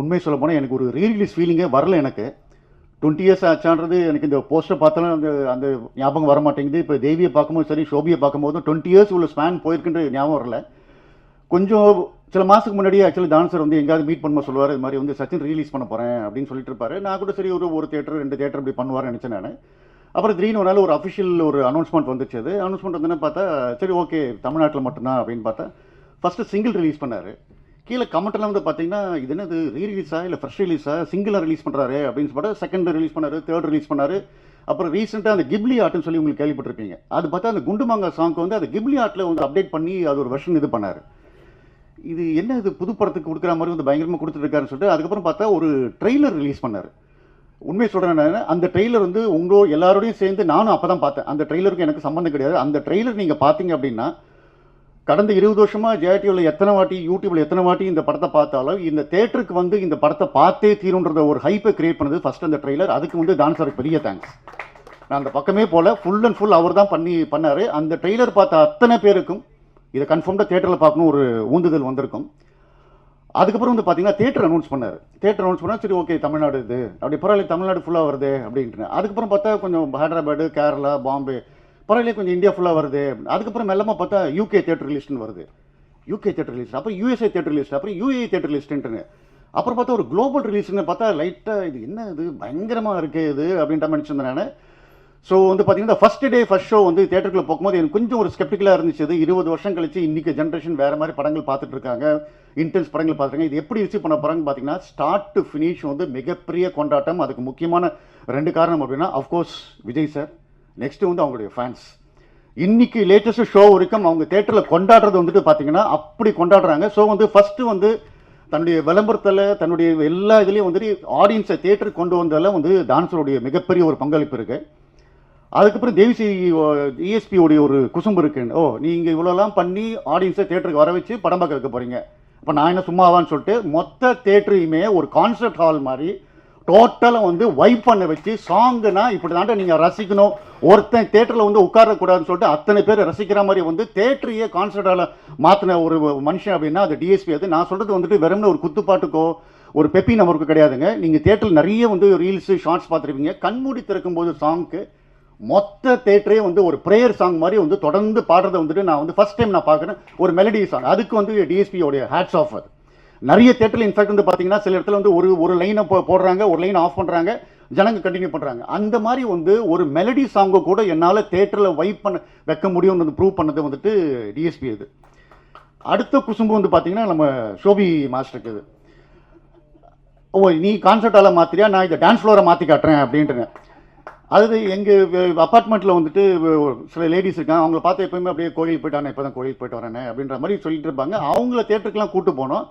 உண்மை சொல்ல போனால் எனக்கு ஒரு ரீரிலீஸ் ஃபீலிங்கே வரல எனக்கு. டுவெண்ட்டி இயர்ஸ் ஆச்சான்றது எனக்கு இந்த போஸ்டர் பார்த்தாலும் அந்த அந்த ஞாபகம் வர மாட்டேங்குது. இப்போ தேவியை பார்க்கும்போது சரி ஷோபியை பார்க்கும்போது டுவெண்ட்டி இயர்ஸ் உள்ள ஸ்பேன் போயிருக்குன்ற ஞாபகம் வரல. கொஞ்சம் சில மாதத்துக்கு முன்னாடியே ஆக்சுவலி டான்சர் வந்து எங்கேயாவது மீட் பண்ணும்போது சொல்லுவார் இது மாதிரி வந்து சச்சின் ரிலீஸ் பண்ண போகிறேன் அப்படின்னு சொல்லிட்டு இருப்பாரு. நான் கூட சரி ஒரு ஒரு தேட்டர் ரெண்டு தேட்டர் இப்படி பண்ணுவார்னு நினச்சேன் நான். அப்புறம் திடீர்னு ஒரு நாள் ஒரு அஃபிஷியல் ஒரு அனௌன்ஸ்மெண்ட் வந்துச்சு அது. அனௌன்ஸ்மெண்ட் வந்து பார்த்தா சரி ஓகே தமிழ்நாட்டில் மட்டும்தான் அப்படின்னு பார்த்தா ஃபஸ்ட்டு சிங்கிள் ரிலீஸ் பண்ணார். கீழே கமெண்ட்லாம் வந்து பார்த்தீங்கன்னா இது என்னது ரீ ரிலீஸா இல்லை ஃப்ரெஷ் ரிலீஸா சிங்கிளாக ரிலீஸ் பண்ணுறாரு அப்படின்னு சொல்லிட்டு செகண்ட் ரிலீஸ் பண்ணாரு தேர்ட் ரிலீஸ் பண்ணாரு. அப்புறம் ரீசெண்டாக அந்த கிப்லி ஆர்ட்னு சொல்லி உங்களுக்கு கேள்விப்பட்டிருப்பீங்க. அது பார்த்தா அந்த குண்டுமாங்கா சாங்க்கு வந்து அந்த கிப்லி ஆர்ட்டில் வந்து அப்டேட் பண்ணி அது ஒரு வெர்ஷன் இது பண்ணார். இது என்ன இது புது படத்துக்கு கொடுக்குற மாதிரி வந்து பயங்கரமாக கொடுத்துருக்காருன்னு சொல்லிட்டு அதுக்கப்புறம் பார்த்தா ஒரு ட்ரெய்லர் ரிலீஸ் பண்ணார். உண்மை சொல்கிறேன் அந்த ட்ரெய்லர் வந்து உங்களோ எல்லாரோடையும் சேர்ந்து நானும் அப்போ தான் பார்த்தேன். அந்த ட்ரெய்லருக்கு எனக்கு சம்மந்தம் கிடையாது. அந்த ட்ரெய்லர் நீங்கள் பார்த்தீங்க அப்படின்னா கடந்த இருபது வருஷமாக ஜேடியூவில் எத்தனை வாட்டி யூடியூப்பில் எத்தனை வாட்டி இந்த படத்தை பார்த்தாலும் இந்த தேட்டருக்கு வந்து இந்த படத்தை பார்த்தே தீருன்றத ஒரு ஹைப்பை கிரியேட் பண்ணது ஃபர்ஸ்ட் அந்த ட்ரெய்லர் அதுக்கு வந்து டான்ஸருக்கு பெரிய தேங்க்ஸ் நான் அந்த பக்கமே போல் ஃபுல் அண்ட் ஃபுல் அவர் தான் பண்ணி பண்ணார். அந்த ட்ரெய்லர் பார்த்த அத்தனை பேருக்கும் இதை கன்ஃபார்ம்டாக தேட்டரில் பார்க்கணும் ஒரு ஊந்துதல் வந்திருக்கும். அதுக்கப்புறம் வந்து பார்த்தீங்கன்னா தேட்டர் அனௌன்ஸ் பண்ணார். தேட்டர் அனௌன்ஸ் பண்ணால் சரி ஓகே தமிழ்நாடு இது. அப்படி பரவாயில்ல தமிழ்நாடு ஃபுல்லாக வருது அப்படின்ட்டு. அதுக்கப்புறம் பார்த்தா கொஞ்சம் ஹைதராபாடு கேரளா பாம்பே பரவாயில்ல கொஞ்சம் இந்தியா ஃபுல்லாக வருது. அதுக்கப்புறம் மெல்லமாக பார்த்தா யூகே தேட்டர் லிஸ்ட்னு வருது. யூகே தேட்டர் லிஸ்ட் அப்புறம் யூஎஸ்ஏ தேட்டர் லிஸ்ட் அப்புறம் யூஏ தேட்டர் லிஸ்ட்டுன்னு அப்புறம் பார்த்தா ஒரு குளோபல் ரிலீஸ்னு பார்த்தா லைட்டாக இது என்ன இது? பயங்கரமாக இருக்குது இது அப்படின்ற மாதிரி நினச்சிருந்தேன் நான். ஸோ வந்து பார்த்தீங்கன்னா ஃபஸ்ட் டே ஃபஸ்ட் ஷோ வந்து தேட்டருக்குள்ளே போகும்போது எனக்கு கொஞ்சம் ஒரு ஸ்கெப்டிக்கலாக இருந்துச்சு. இது இருபது வருஷம் கழிச்சு இன்றைக்கி ஜென்ரேஷன் வேறு மாதிரி படங்கள் பார்த்துட்டு இருக்காங்க. இன்டென்ஸ் படங்கள் பார்த்துருக்காங்க இது எப்படி ரிசீவ் பண்ண போகிறாங்கன்னு பார்த்தீங்கன்னா ஸ்டார்ட் டு ஃபினிஷ் வந்து மிகப்பெரிய கொண்டாட்டம். அதுக்கு முக்கியமான ரெண்டு காரணம் அப்படின்னா அஃப்கோர்ஸ் விஜய் சார் நெக்ஸ்ட் வந்து அவங்களுடைய ஃபேன்ஸ் இன்னைக்கு லேட்டஸ்ட் ஷோ வரைக்கும் அவங்க தேட்டரில் கொண்டாடுறது வந்துட்டு பார்த்தீங்கன்னா அப்படி கொண்டாடுறாங்க. ஸோ வந்து ஃபஸ்ட்டு வந்து தன்னுடைய விளம்பரத்தில் தன்னுடைய எல்லா இதுலேயும் வந்துட்டு ஆடியன்ஸை தேட்டருக்கு கொண்டு வந்ததில் வந்து டான்ஸருடைய மிகப்பெரிய ஒரு பங்களிப்பு இருக்குது அதுக்கப்புறம் தேவிசி இஎஸ்பியோடைய ஒரு குசும்பு இருக்குன்னு ஓ நீங்கள் இவ்வளோலாம் பண்ணி ஆடியன்ஸை தேட்டருக்கு வர வச்சு படம் பார்க்க வைக்க போகிறீங்க இப்போ நான் என்ன சும்மாவான்னு சொல்லிட்டு மொத்த தேட்டரையுமே ஒரு கான்சர்ட் ஹால் மாதிரி டோட்டலாக வந்து வைப் பண்ண வச்சு சாங்குனா இப்படி தாண்ட நீங்கள் ரசிக்கணும். ஒருத்தன் தேட்டரில் வந்து உட்காரக்கூடாதுன்னு சொல்லிட்டு அத்தனை பேர் ரசிக்கிற மாதிரி வந்து தேட்டரையே கான்சர்ட்டால் மாற்றின ஒரு மனுஷன் அப்படின்னா அது டிஎஸ்பி அது நான் சொல்கிறது வந்துட்டு வெறும்னு ஒரு குத்துப்பாட்டுக்கோ ஒரு பெப்பி நம்பருக்கு கிடையாதுங்க. நீங்கள் தேட்டரில் நிறைய வந்து ரீல்ஸு ஷார்ட்ஸ் பார்த்துருப்பீங்க. கண்மூடி திறக்கும்போது சாங்க்கு மொத்த தேட்டரே வந்து ஒரு ப்ரேயர் சாங் மாதிரி வந்து தொடர்ந்து பாடுறதை வந்துட்டு நான் வந்து ஃபஸ்ட் டைம் நான் பார்க்குறேன். ஒரு மெலடி சாங் அதுக்கு வந்து டிஎஸ்பியோடைய ஹேட்ஸ் ஆஃப் அது. நிறைய தேட்டரில் இன்ஃபேக்ட் வந்து பார்த்தீங்கன்னா சில இடத்துல வந்து ஒரு ஒரு லைனை போடுறாங்க ஒரு லைனை ஆஃப் பண்ணுறாங்க ஜனங்க கண்டினியூ பண்ணுறாங்க அந்த மாதிரி வந்து ஒரு மெலடி சாங்கை கூட என்னால் தேட்டரில் வைப் பண்ண வைக்க முடியும்னு வந்து ப்ரூவ் பண்ணது வந்துட்டு டிஎஸ்பி இது. அடுத்த குசும்பு வந்து பார்த்தீங்கன்னா நம்ம ஷோபி மாஸ்டருக்கு இது. ஓ நீ கான்சர்ட் ஹாலை நான் இதை டான்ஸ் ஃப்ளோரை மாற்றி காட்டுறேன் அப்படின்ட்டுங்க அது எங்கள் அப்பார்ட்மெண்ட்டில் வந்துட்டு சில லேடிஸ் இருக்காங்க. அவங்கள பார்த்து எப்பயுமே அப்படியே கோயில் போயிட்டானே இப்போ தான் கோயில் போயிட்டு வரேனே அப்படின்ற மாதிரி சொல்லிட்டு இருப்பாங்க. அவங்கள தேட்டருக்குலாம் கூட்டு போனோம்.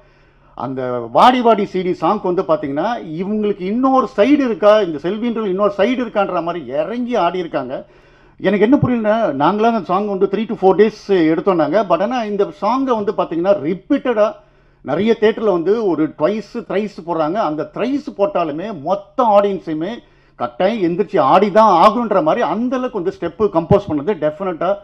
அந்த வாடி வாடி சிடி சாங்க் வந்து பார்த்தீங்கன்னா இவங்களுக்கு இன்னொரு சைடு இருக்கா? இந்த செல்வின்ற இன்னொரு சைடு இருக்கான்ற மாதிரி இறங்கி ஆடி இருக்காங்க. எனக்கு என்ன புரியலன்னா நாங்களாம் அந்த சாங் வந்து த்ரீ டு ஃபோர் டேஸ் எடுத்தோம்னாங்க பட் ஆனால் இந்த சாங்கை வந்து பார்த்தீங்கன்னா ரிப்பீட்டடாக நிறைய தேட்டரில் வந்து ஒரு ட்வைஸு த்ரைஸ் போடுறாங்க. அந்த த்ரைஸ் போட்டாலுமே மொத்த ஆடியன்ஸையுமே கட்டாயம் எந்திரிச்சு ஆடி தான் ஆகுன்ற மாதிரி அந்தளவுக்கு வந்து ஸ்டெப்பு கம்போஸ் பண்ணது. டெஃபினட்டாக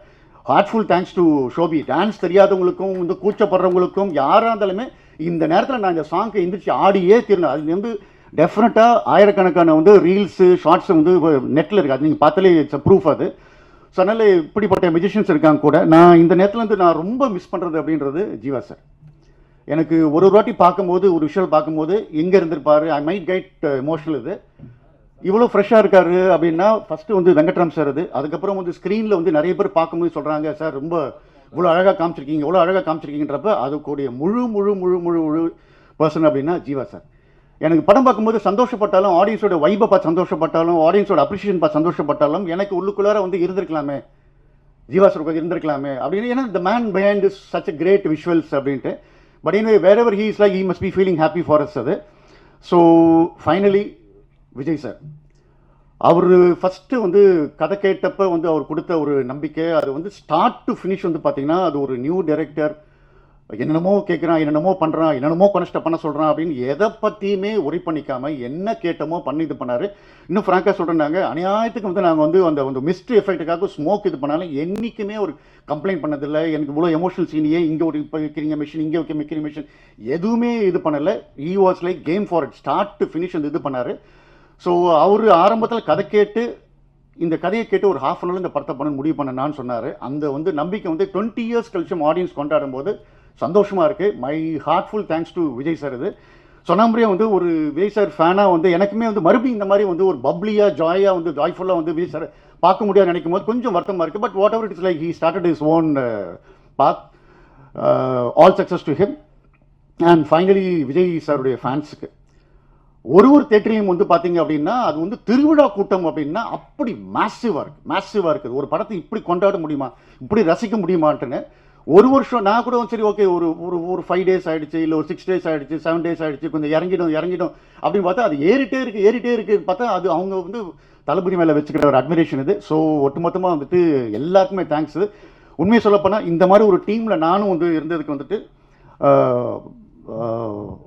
heartful thanks to Shobi dance தெரியாதவங்களுக்கும் வந்து கூச்சப்படுறவங்களுக்கும் யாராக இருந்தாலுமே இந்த நேரத்தில் நான் இந்த சாங்கை எந்திரிச்சு ஆடியே தீரணும். அது வந்து டெஃபினட்டாக ஆயிரக்கணக்கான வந்து ரீல்ஸு ஷார்ட்ஸ் வந்து நெட்டில் இருக்குது அது நீங்கள் பார்த்தாலே இட்ஸ் ப்ரூஃப் அது. ஸோ அதனால் இப்படிப்பட்ட மியூசிஷியன்ஸ் இருக்காங்க கூட. நான் இந்த நேரத்தில் வந்து நான் ரொம்ப மிஸ் பண்ணுறது அப்படின்றது ஜீவா சார் எனக்கு ஒரு ஒரு வாட்டி பார்க்கும்போது ஒரு விஷயம் பார்க்கும்போது எங்கே இருந்திருப்பார்? I might get emotional uh, இது. இவ்வளோ ஃப்ரெஷ்ஷாக இருக்கார் அப்படின்னா ஃபஸ்ட்டு வந்து வெங்கட்ராம் சார் அது. அதுக்கப்புறம் வந்து ஸ்க்ரீனில் வந்து நிறைய பேர் பார்க்கும்போது சொல்கிறாங்க சார் ரொம்ப இவ்வளோ அழகாக காமிச்சிருக்கீங்க இவ்வளோ அழகாக காமிச்சிருக்கீங்கன்றப்ப அதுக்கூடிய முழு முழு முழு முழு முழு பர்சன் அப்படின்னா ஜீவா சார் எனக்கு படம் பார்க்கும்போது சந்தோஷப்பட்டாலும் ஆடியன்ஸோட வைபை பார்த்து சந்தோஷப்பட்டாலும் ஆடியன்ஸோட அப்ரிஷியேஷன் பார்த்து சந்தோஷப்பட்டாலும் எனக்கு உள்ளுக்குள்ளார வந்து இருந்திருக்கலாமே. ஜீவா சார் கொஞ்சம் இருந்திருக்கலாமே அப்படின்னு. ஏன்னா the man behind is such a great visuals அப்படின்ட்டு. But anyway wherever he is like he must be feeling happy for us அது ஸோ ஃபைனலி விஜய் சார் அவர் ஃபஸ்ட்டு வந்து கதை கேட்டப்ப வந்து அவர் கொடுத்த ஒரு நம்பிக்கை அது வந்து ஸ்டார்ட் டு ஃபினிஷ் வந்து பார்த்தீங்கன்னா அது ஒரு நியூ டைரக்டர் என்னென்னமோ கேட்குறான் என்னென்னமோ பண்ணுறான் என்னென்னமோ கனெக்ட் பண்ண சொல்கிறான் அப்படின்னு எதை பற்றியுமே உரை பண்ணிக்காம என்ன கேட்டமோ பண்ணி இது பண்ணார். இன்னும் ஃப்ராங்காக சொல்கிறேன்னாங்க அநியாயத்துக்கு வந்து நாங்கள் வந்து அந்த வந்து மிஸ்ட் எஃபெக்ட்டுக்காக ஸ்மோக் இது பண்ணாலும் என்றைக்குமே ஒரு கம்ப்ளைண்ட் பண்ணதில்லை. எனக்கு இவ்வளோ எமோஷனல் சீனியே இங்கே ஒரு இப்போ வைக்கிறீங்க மிஷின் இங்கே வைக்க வைக்கிற மிஷின் எதுவுமே இது பண்ணலை. He was like came for it start to finish வந்து இது பண்ணார். ஸோ அவர் ஆரம்பத்தில் கதை கேட்டு இந்த கதையை கேட்டு ஒரு ஹாஃப் அன் ஹவர் இந்த படத்தை பண்ண முடிவு பண்ணனான்னு சொன்னார். அந்த வந்து நம்பிக்கை வந்து டுவெண்ட்டி இயர்ஸ் கழிச்சும் ஆடியன்ஸ் கொண்டாடும் போது சந்தோஷமாக இருக்குது my heartful thanks to Vijay sir இது. சொன்னாமரியே வந்து ஒரு விஜய் சார் ஃபேனாக வந்து எனக்குமே வந்து மறுபடியும் இந்த மாதிரி வந்து ஒரு பப்ளியாக ஜாயாக வந்து ஜாய்ஃபுல்லாக வந்து விஜய் சார் பார்க்க முடியாது நினைக்கும் போது கொஞ்சம் வருத்தமாக இருக்குது but whatever it's like he started his own path all success to him and finally Vijay சாருடைய ஃபேன்ஸுக்கு ஒரு ஒரு தேட்டரையும் வந்து பார்த்தீங்க அப்படின்னா அது வந்து திருவிழா கூட்டம் அப்படின்னா அப்படி மேசிவாக இருக்குது மேசிவாக இருக்குது. ஒரு படத்தை இப்படி கொண்டாட முடியுமா? இப்படி ரசிக்க முடியுமான்ட்டுன்னு ஒரு வருஷம் நான் கூட சரி ஓகே ஒரு ஒரு ஒரு ஃபைவ் டேஸ் ஆகிடுச்சு இல்லை ஒரு சிக்ஸ் டேஸ் ஆகிடுச்சு செவன் டேஸ் ஆகிடுச்சு கொஞ்சம் இறங்கிடும் இறங்கிடும் அப்படின்னு பார்த்தா அது ஏறிட்டே இருக்கு ஏறிட்டே இருக்கு பார்த்தா அது அவங்க வந்து தளபதி மேலே வச்சுக்கிற ஒரு அட்மிரேஷன் இது. ஸோ ஒட்டுமொத்தமாக வந்துட்டு எல்லாருக்குமே தேங்க்ஸ் உண்மையை சொல்லப்போனால் இந்த மாதிரி ஒரு டீமில் நானும் வந்து இருந்ததுக்கு வந்துட்டு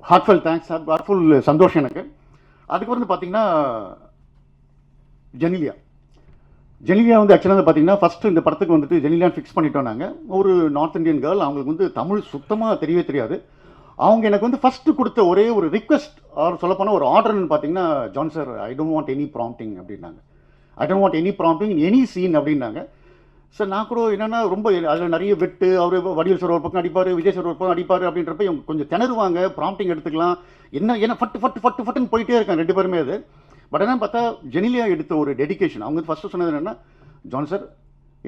ஹார்ட்ஃபுல் தேங்க்ஸ் ஹார்ட்ஃபுல் சந்தோஷம் எனக்கு. அதுக்கப்புறம் வந்து பார்த்தீங்கன்னா ஜெனிலியா. ஜெனிலியா வந்து ஆக்சுவலாக வந்து பார்த்தீங்கன்னா ஃபஸ்ட்டு இந்த படத்துக்கு வந்துட்டு ஜெனிலியான்னு ஃபிக்ஸ் பண்ணிட்டோம் நாங்கள் ஒரு நார்த் இந்தியன் கேர்ள் அவங்களுக்கு வந்து தமிழ் சுத்தமாக தெரியவே தெரியாது. அவங்க எனக்கு வந்து ஃபஸ்ட்டு கொடுத்த ஒரே ஒரு ரிக்வெஸ்ட் ஆர் சொல்லப்போனால் ஒரு ஆர்டர்னு பார்த்தீங்கன்னா John sir I don't want any prompting அப்படின்னாங்க. I don't want any prompting any scene அப்படின்னாங்க. சார் நான் கூட என்னன்னா ரொம்ப அதில் நிறைய வெட்டு அவர் வடிவில் சார் ஒரு பக்கம் அடிப்பார் விஜய் சார் ஒரு பக்கம் அடிப்பார் அப்படின்றப்ப இவங்க கொஞ்சம் திணறுவாங்க ப்ராம்ப்டிங் எடுத்துக்கலாம். என்ன ஏன்னா ஃபட்டு ஃபட்டு ஃபட்டு ஃபட்டுன்னு போயிட்டே இருக்காங்க ரெண்டு பேருமே அது. பட் என்ன பார்த்தா ஜெனிலியா எடுத்த ஒரு டெடிகேஷன் அவங்க ஃபஸ்ட்டு சொன்னது என்னென்னா ஜான் சார்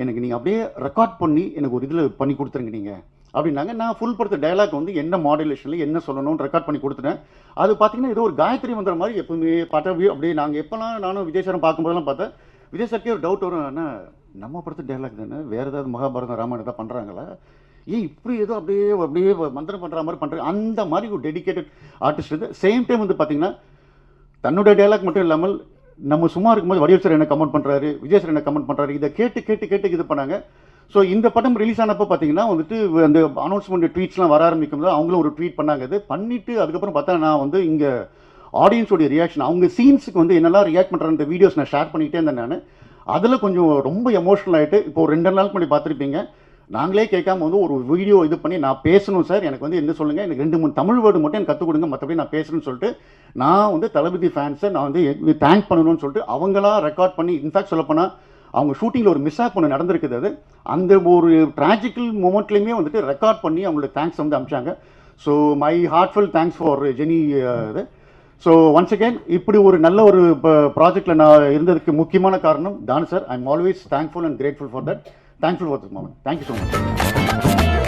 எனக்கு நீங்கள் அப்படியே ரெக்கார்ட் பண்ணி எனக்கு ஒரு இதில் பண்ணி கொடுத்துருங்க நீங்கள் அப்படின்னாங்க. நான் ஃபுல் படுத்த டயலாக் வந்து என்ன மாடுலேஷனில் என்ன சொல்லணும்னு ரெக்கார்ட் பண்ணி கொடுத்துட்டேன். அது பார்த்தீங்கன்னா ஏதோ ஒரு காயத்ரி மந்திரம் மாதிரி எப்பவுமே பாட்டா அப்படியே நாங்கள் எப்போல்லாம் நானும் விஜய் சாரும் பார்க்கும்போதெல்லாம் பார்த்தேன் விஜய் சார்க்கே ஒரு டவுட் வரும். ஆனால் நம்ம படத்து டேலாக் தானே? வேறு ஏதாவது மகாபாரதம் ராமாயணம் தான் பண்ணுறாங்களா ஏன் இப்படி ஏதோ அப்படியே அப்படியே மந்திரம் பண்ணுற மாதிரி பண்ணுறாங்க அந்த மாதிரி ஒரு டெடிகேட்டட் ஆர்டிஸ்ட் இது சேம் டைம் வந்து பார்த்தீங்கன்னா தன்னுடைய டைலாக் மட்டும் இல்லாமல் நம்ம சும்மா இருக்கும்போது வடிவல் சார் என்ன கமெண்ட் பண்ணுறாரு விஜய் சார் என்ன கமெண்ட் பண்ணுறாரு இதை கேட்டு கேட்டு கேட்டு இது பண்ணாங்க. ஸோ இந்த படம் ரிலீஸ் ஆனப்போ பார்த்தீங்கன்னா வந்துட்டு அந்த அனௌன்ஸ்மெண்ட் ட்வீட்ஸ்லாம் வர ஆரம்பிக்கும் போது அவங்களும் ஒரு ட்வீட் பண்ணாங்க. இது பண்ணிவிட்டு அதுக்கப்புறம் பார்த்தா நான் வந்து இங்கே ஆடியன்ஸோடைய ரியாக்ஷன் அவங்க சீன்ஸுக்கு வந்து என்னெல்லாம் ரியாக்ட் பண்ணுற அந்த வீடியோஸ் நான் ஷேர் பண்ணிகிட்டே இருந்தேன் நான் அதில் கொஞ்சம் ரொம்ப எமோஷனல் ஆகிட்டு இப்போ ஒரு ரெண்டு நாளுக்கு முன்னாடி பார்த்துருப்பீங்க நாங்களே கேட்காம வந்து ஒரு வீடியோ இது பண்ணி நான் பேசணும் சார் எனக்கு வந்து என்ன சொல்லுங்கள் எனக்கு ரெண்டு மூணு தமிழ் வேர்டு மட்டும் எனக்கு கற்றுக் கொடுங்க மற்றபடி நான் பேசணும்னு சொல்லிட்டு நான் வந்து தளபதி ஃபேன்ஸை நான் வந்து தேங்க் பண்ணணும்னு சொல்லிட்டு அவங்களா ரெக்கார்ட் பண்ணி இன்ஃபேக்ட் சொல்லப்போனால் அவங்க ஷூட்டிங்கில் ஒரு மிஸ் ஆப் ஒன்று நடந்திருக்குது அது. அந்த ஒரு ட்ராஜிக்கல் மூமெண்ட்லேயுமே வந்துட்டு ரெக்கார்ட் பண்ணி அவங்களுக்கு தேங்க்ஸ் வந்து அமிச்சாங்க. So my heartful thanks for Jani இது. ஸோ ஒன்ஸ் அகெயின் இப்படி ஒரு நல்ல ஒரு ப்ராஜெக்டில் நான் இருந்ததுக்கு முக்கியமான காரணம் தான் sir I am always thankful and grateful for that thankful for this moment thank you so much